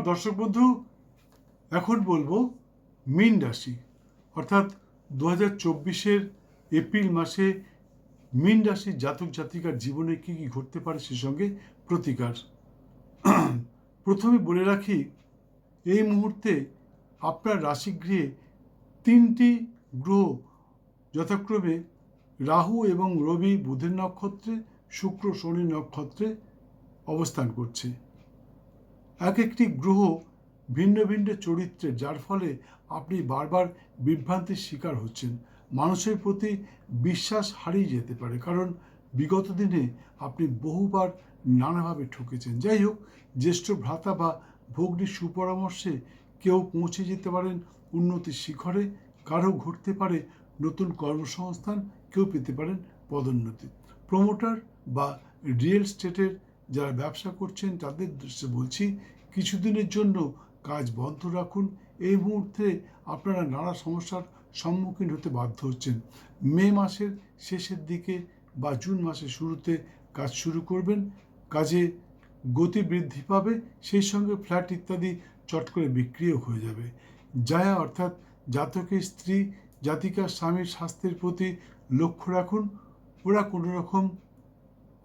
দর্শক বন্ধু, এখন বলব মীন রাশি। অর্থাৎ দু হাজার চব্বিশের এপ্রিল মাসে মীন রাশির জাতক জাতিকার জীবনে কী কী ঘটতে পারে সে সঙ্গে প্রতিকার। প্রথমে বলে রাখি, এই মুহূর্তে আপনার রাশিগৃহে তিনটি গ্রহ যথাক্রমে রাহু এবং রবি বুধের নক্ষত্রে, শুক্র, শনি নক্ষত্রে অবস্থান করছে। এক একটি গ্রহ ভিন্ন ভিন্ন চরিত্রের যার ফলে আপনি বারবার বিভ্রান্তির শিকার হচ্ছেন। মানুষের প্রতি বিশ্বাস হারিয়ে যেতে পারে, কারণ বিগত দিনে আপনি বহুবার নানাভাবে ঠকেছেন। যাই হোক, জ্যেষ্ঠ ভ্রাতা বা ভগ্নির সুপরামর্শে কেউ পৌঁছে যেতে পারেন উন্নতির শিখরে। কারও ঘটতে পারে নতুন কর্মসংস্থান, কেউ পেতে পারেন পদোন্নতি। প্রমোটার বা রিয়েল স্টেটের যারা ব্যবসা করছেন, তাদের দৃশ্যে বলছি, কিছুদিনের জন্য কাজ বন্ধ রাখুন। এই মুহূর্তে আপনারা নানা সমস্যার সম্মুখীন হতে বাধ্য হচ্ছেন। মে মাসের শেষের দিকে বা জুন মাসের শুরুতে কাজ শুরু করবেন। কাজে গতি বৃদ্ধি পাবে, সেই সঙ্গে ফ্ল্যাট ইত্যাদি চট করে বিক্রিও হয়ে যাবে। যায়া অর্থাৎ জাতকের স্ত্রী, জাতিকার স্বামীর স্বাস্থ্যের প্রতি লক্ষ্য রাখুন। ওরা কোনো রকম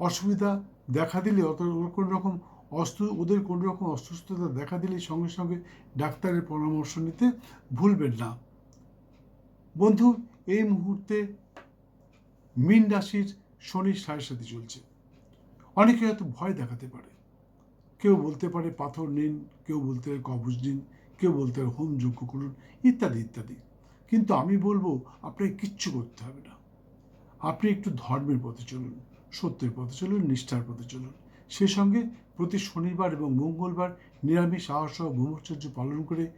অসুবিধা দেখা দিলে অত কোনো রকম অস্ত্র, ওদের কোনো রকম অসুস্থতা দেখা দিলে সঙ্গে সঙ্গে ডাক্তারের পরামর্শ নিতে ভুলবেন না। বন্ধু, এই মুহূর্তে মীন রাশির শনির সাড়ে সাথে চলছে। অনেকে হয়তো ভয় দেখাতে পারে। কেউ বলতে পারে পাথর নিন, কেউ বলতে পারে কবজ নিন, কেউ বলতে পারে হোম যজ্ঞ করুন, ইত্যাদি ইত্যাদি। কিন্তু আমি বলব, আপনাকে কিচ্ছু করতে হবে না। আপনি একটু ধর্মের পথে চলুন। সত্যের পথে চলুন, নিষ্ঠার পথে চলুন। সেই সঙ্গে প্রতি শনিবার এবং মঙ্গলবার নিরামিষ আহার সহ ব্রহ্মচর্য পালন করে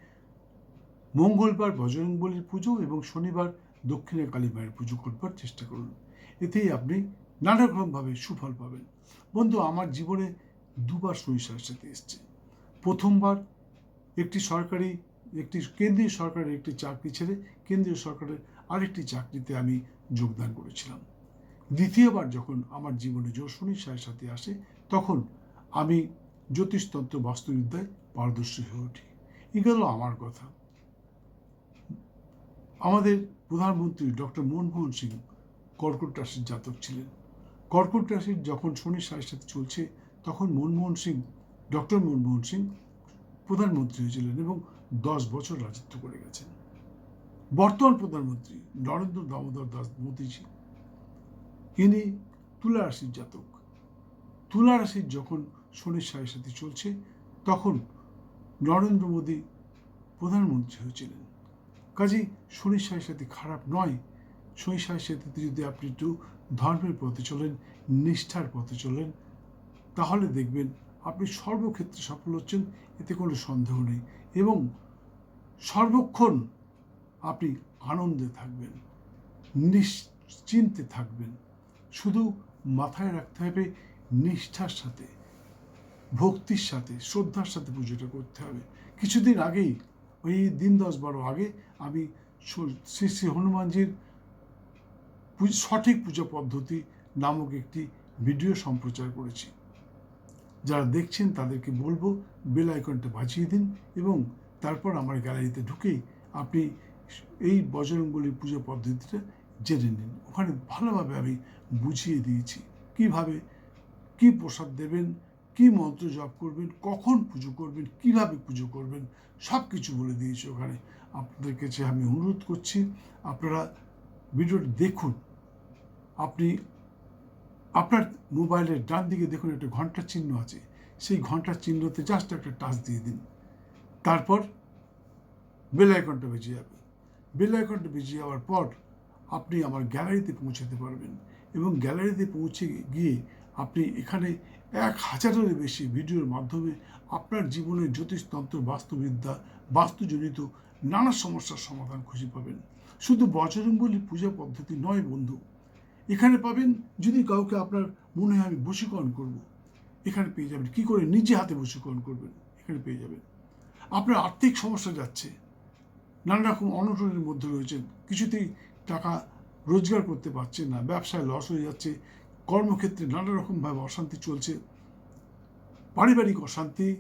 মঙ্গলবার বজরংবলীর পুজো এবং শনিবার দক্ষিণে মায়ের পুজো করবার চেষ্টা করুন। এতেই আপনি নানা রকমভাবে সুফল পাবেন। বন্ধু, আমার জীবনে দুবার শনিসার সাথে এসছে। প্রথমবার একটি সরকারি, একটি কেন্দ্রীয় সরকারের একটি চাকরি ছেড়ে কেন্দ্রীয় সরকারের আরেকটি চাকরিতে আমি যোগদান করেছিলাম। দ্বিতীয়বার যখন আমার জীবনে শনির সায়ের সাথে আসে, তখন আমি জ্যোতিষতন্ত্র বাস্তুবিদ্যায় পারদর্শী হয়ে উঠি। এগুলো আমার কথা। আমাদের প্রধানমন্ত্রী ডক্টর মনমোহন সিং কর্কট রাশির জাতক ছিলেন। কর্কট রাশির যখন শনির সায়ের সাথে চলছে, তখন মনমোহন সিং, ডক্টর মনমোহন সিং প্রধানমন্ত্রী হয়েছিলেন এবং দশ বছর রাজত্ব করে গেছেন। বর্তমান প্রধানমন্ত্রী নরেন্দ্র দামোদর দাস মোদীজি ইনি তুলা রাশির জাতক। তুলা রাশির যখন শনির সায়ের সাথে চলছে, তখন নরেন্দ্র মোদী প্রধানমন্ত্রী হয়েছিলেন। কাজেই শনির সায়ের সাথে খারাপ নয়। শনি সায়ের সাথে যদি আপনি একটু ধর্মের পথে চলেন, নিষ্ঠার পথে চলেন, তাহলে দেখবেন আপনি সর্বক্ষেত্রে সফল হচ্ছেন, এতে কোনো সন্দেহ নেই এবং সর্বক্ষণ আপনি আনন্দে থাকবেন, নিশ্চিন্তে থাকবেন। শুধু মাথায় রাখতে হবে নিষ্ঠার সাথে, ভক্তির সাথে, শ্রদ্ধার সাথে পুজোটা করতে হবে। কিছুদিন আগেই, ওই দিন দশ বারো আগে আমি শ্রী শ্রী হনুমানজির সঠিক পূজা পদ্ধতি নামক একটি ভিডিও সম্প্রচার করেছি। যারা দেখছেন তাদেরকে বলব, বেল আইকনটা বাজিয়ে দিন এবং তারপর আমার গ্যালারিতে ঢুকেই আপনি এই বজরঙ্গলির পূজা পদ্ধতিটা জেনে নিন। ওখানে ভালোভাবে আমি বুঝিয়ে দিয়েছি। কীভাবে, কি প্রসাদ দেবেন, কি মন্ত্র জপ করবেন, কখন পুজো করবেন, কীভাবে পুজো করবেন সব কিছু বলে দিয়েছি ওখানে। আপনাদের কাছে আমি অনুরোধ করছি, আপনারা ভিডিওটি দেখুন। আপনি, আপনার মোবাইলের ডান দিকে দেখুন, একটা ঘণ্টার চিহ্ন আছে। সেই ঘণ্টার চিহ্নতে জাস্ট একটা টাচ দিয়ে দিন। তারপর বেল আইকনটা বেজে যাবে। বেল আইকনটা বেজে যাওয়ার পর আপনি আমার গ্যালারিতে পৌঁছাতে পারবেন এবং গ্যালারিতে পৌঁছে গিয়ে আপনি এখানে এক হাজারের বেশি ভিডিওর মাধ্যমে আপনার জীবনের জ্যোতিষতন্ত্র বাস্তুবিদ্যা, বাস্তুজনিত নানা সমস্যার সমাধান খুঁজে পাবেন। শুধু বজরঙ্গলি পূজা পদ্ধতি নয় বন্ধু, এখানে পাবেন যদি কাউকে আপনার মনে হয় আমি বশীকরণ করব, এখানে পেয়ে যাবেন। কি করে? নিজে হাতে বশীকরণ করবেন, এখানে পেয়ে যাবেন। আপনার আর্থিক সমস্যা যাচ্ছে নানা রকম অনটনের মধ্যে রয়েছেন, কিছুতেই টাকা রোজগার করতে পারছে না, ব্যবসায় লস হয়ে যাচ্ছে, কর্মক্ষেত্রে নানা রকমভাবে অশান্তি চলছে, পারিবারিক অশান্তি,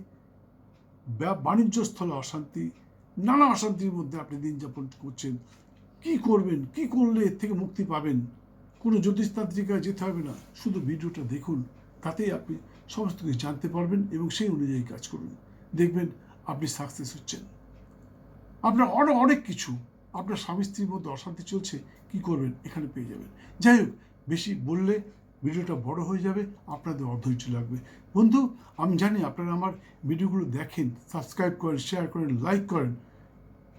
ব্যা- বাণিজ্য স্থলে অশান্তি, নানা অশান্তির মধ্যে আপনি দিন যাপন করছেন। কি করবেন, কি করলে এর থেকে মুক্তি পাবেন? কোনো জ্যোতিষতান্ত্রিকায় যেতে হবে না, শুধু ভিডিওটা দেখুন, তাতেই আপনি সমস্ত কিছু জানতে পারবেন এবং সেই অনুযায়ী কাজ করুন দেখবেন আপনি সাকসেস হচ্ছেন। আপনার অনেক অনেক কিছু আপনার স্বামী স্ত্রীর মধ্যে অশান্তি চলছে, কি করবেন? এখানে পেয়ে যাবেন। যাই হোক, বেশি বললে ভিডিওটা বড় হয়ে যাবে, আপনাদের অধৈর্য লাগবে। বন্ধু, আমি জানি আপনারা আমার ভিডিওগুলো দেখেন সাবস্ক্রাইব করেন শেয়ার করেন লাইক করেন,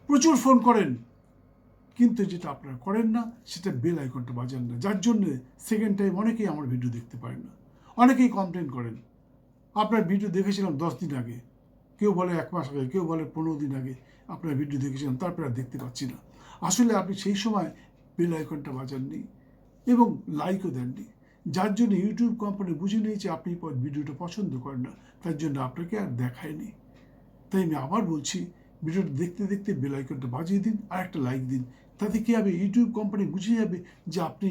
প্রচুর ফোন করেন। কিন্তু যেটা আপনারা করেন না, সেটা বেল আইকনটা বাজান না। যার জন্য সেকেন্ড টাইম অনেকেই আমার ভিডিও দেখতে পারেন না। অনেকেই কমপ্লেন করেন। আপনার ভিডিও দেখেছিলাম দশ দিন আগে। কেউ বলে এক মাস আগে, কেউ বলে পনেরো দিন আগে। আপনার ভিডিও দেখেছিলাম তারপরে আর দেখতে পাচ্ছি না। আসলে আপনি সেই সময় বেল আইকনটা বাজাননি এবং লাইকও দেননি। যার জন্য ইউটিউব কোম্পানি বুঝে নিয়েছে আপনি ভিডিওটা পছন্দ করেন না, তার জন্য আপনাকে আর দেখায়নি। তাই আমি আবার বলছি ভিডিওটা দেখতে দেখতে বেল আইকনটা বাজিয়ে দিন, আর একটা লাইক দিন। তাতে কী হবে? ইউটিউব কোম্পানি বুঝে যাবে যে আপনি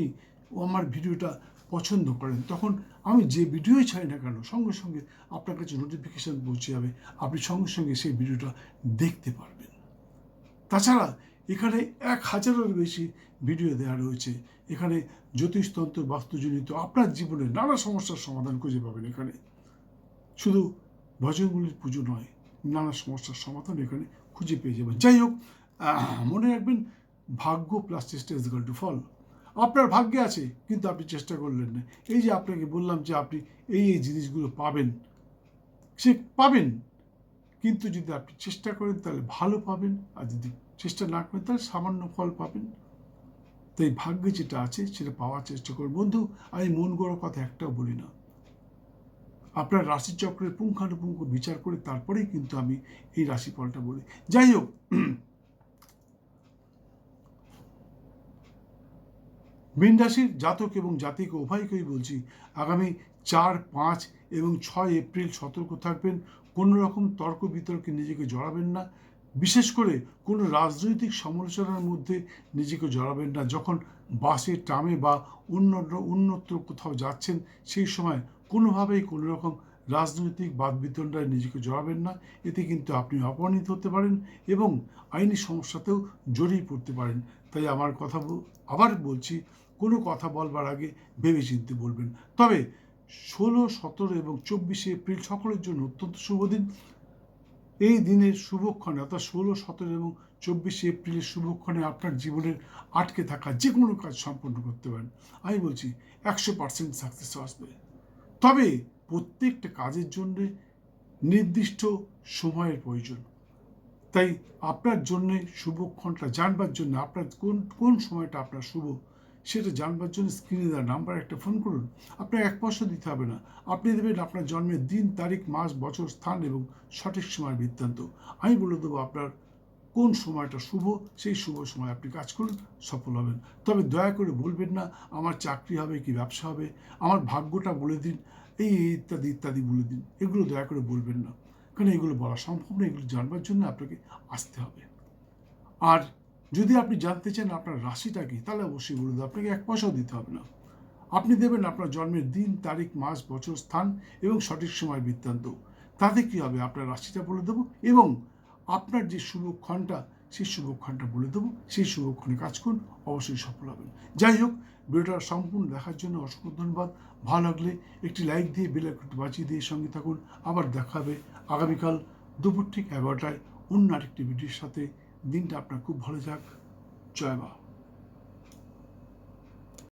আমার ভিডিওটা পছন্দ করেন। তখন আমি যে ভিডিওই ছাড়ি না কেন, সঙ্গে সঙ্গে আপনার কাছে নোটিফিকেশান পৌঁছে যাবে। আপনি সঙ্গে সঙ্গে সেই ভিডিওটা দেখতে পারবেন। তাছাড়া এখানে এক হাজারের বেশি ভিডিও দেওয়া রয়েছে। এখানে জ্যোতিষতন্ত্র, বাস্তুজনিত আপনার জীবনে নানা সমস্যার সমাধান খুঁজে পাবেন এখানে। শুধু ভজনগুলির পুজো নয়, নানা সমস্যার সমাধান এখানে খুঁজে পেয়ে যাবেন। যাই হোক মনে রাখবেন, ভাগ্য প্লাস চেষ্টা ইজ টু ফল আপনার ভাগ্যে আছে, কিন্তু আপনি চেষ্টা করলেন না। এই যে আপনাকে বললাম যে আপনি এই এই জিনিসগুলো পাবেন, সে পাবেন। কিন্তু যদি আপনি চেষ্টা করেন, তাহলে ভালো পাবেন। আর যদি চেষ্টা না করেন, তাহলে সামান্য ফল পাবেন। তাই ভাগ্যে যেটা আছে, সেটা পাওয়ার চেষ্টা করুন। বন্ধু, আমি মন গড়া কথা একটাও বলি না। আপনার রাশিচক্রের পুঙ্খানুপুঙ্খ বিচার করে তারপরেই কিন্তু আমি এই রাশিফলটা বলি। যাই হোক, মীন রাশির জাতক এবং জাতিকে উভয়কেই বলছি, আগামী চার, পাঁচ এবং ছয় এপ্রিল সতর্ক থাকবেন। কোনো রকম তর্ক বিতর্কে নিজেকে জড়াবেন না। বিশেষ করে কোনো রাজনৈতিক সমালোচনার মধ্যে নিজেকে জড়াবেন না। যখন বাসে, ট্রামে বা অন্য অন্যত্র কোথাও যাচ্ছেন, সেই সময় কোনোভাবেই কোনো রকম রাজনৈতিক বাদ বিতণ্ডায় নিজেকে জড়াবেন না। এতে কিন্তু আপনি অপমানিত হতে পারেন এবং আইনি সমস্যাতেও জড়িয়ে পড়তে পারেন। তাই আমার কথা আবার বলছি, কোনো কথা বলবার আগে ভেবে চিনতে বলবেন। তবে ষোলো, সতেরো এবং চব্বিশে এপ্রিল সকলের জন্য অত্যন্ত শুভ দিন। এই দিনের শুভক্ষণে অর্থাৎ ষোলো, সতেরো এবং চব্বিশে এপ্রিলের শুভক্ষণে আপনার জীবনের আটকে থাকা যে কোনো কাজ সম্পন্ন করতে পারেন। আমি বলছি, একশো পার্সেন্ট সাকসেস আসবে। তবে প্রত্যেকটা কাজের জন্য নির্দিষ্ট সময়ের প্রয়োজন। তাই আপনার জন্যে শুভক্ষণটা জানবার জন্য আপনার কোন কোন সময়টা আপনার শুভ সেটা জানবার জন্য স্ক্রিনে দেওয়া নাম্বার একটা ফোন করুন। আপনার এক পয়সা দিতে হবে না। আপনি দেবেন আপনার জন্মের দিন, তারিখ, মাস, বছর, স্থান এবং সঠিক সময়ের বৃত্তান্ত। আমি বলে দেবো আপনার কোন সময়টা শুভ, সেই শুভ সময় আপনি কাজ করুন, সফল হবেন। তবে দয়া করে বলবেন না, আমার চাকরি হবে কি ব্যবসা হবে, আমার ভাগ্যটা বলে দিন, এই ইত্যাদি ইত্যাদি বলে দিন। এগুলো দয়া করে বলবেন না। কারণ এগুলো বলা সম্ভব না, এগুলো জানবার জন্য আপনাকে আসতে হবে। আর যদি আপনি জানতে চান আপনার রাশিটা কি, তাহলে অবশ্যই বলে দেবো আপনাকে এক পয়সাও দিতে হবে না। আপনি দেবেন আপনার জন্মের দিন, তারিখ, মাস, বছর, স্থান এবং সঠিক সময় বৃত্তান্ত। তাতে কী হবে? আপনার রাশিটা বলে দেবো এবং আপনার যে শুভক্ষণটা সেই শুভক্ষণটা বলে দেবো। সেই শুভক্ষণে কাজ করুন, অবশ্যই সফল হবেন। যাই হোক, ভিডিওটা সম্পূর্ণ দেখার জন্য অসংখ্য ধন্যবাদ। ভালো লাগলে একটি লাইক দিয়ে বেল আইকনটি বাঁচিয়ে দিয়ে সঙ্গে থাকুন। আবার দেখা হবে আগামীকাল দুপুর ঠিক এগারোটায় অন্য আরেকটি ভিডিওর সাথে। দিনটা আপনার খুব ভালো যাক। জয় মা।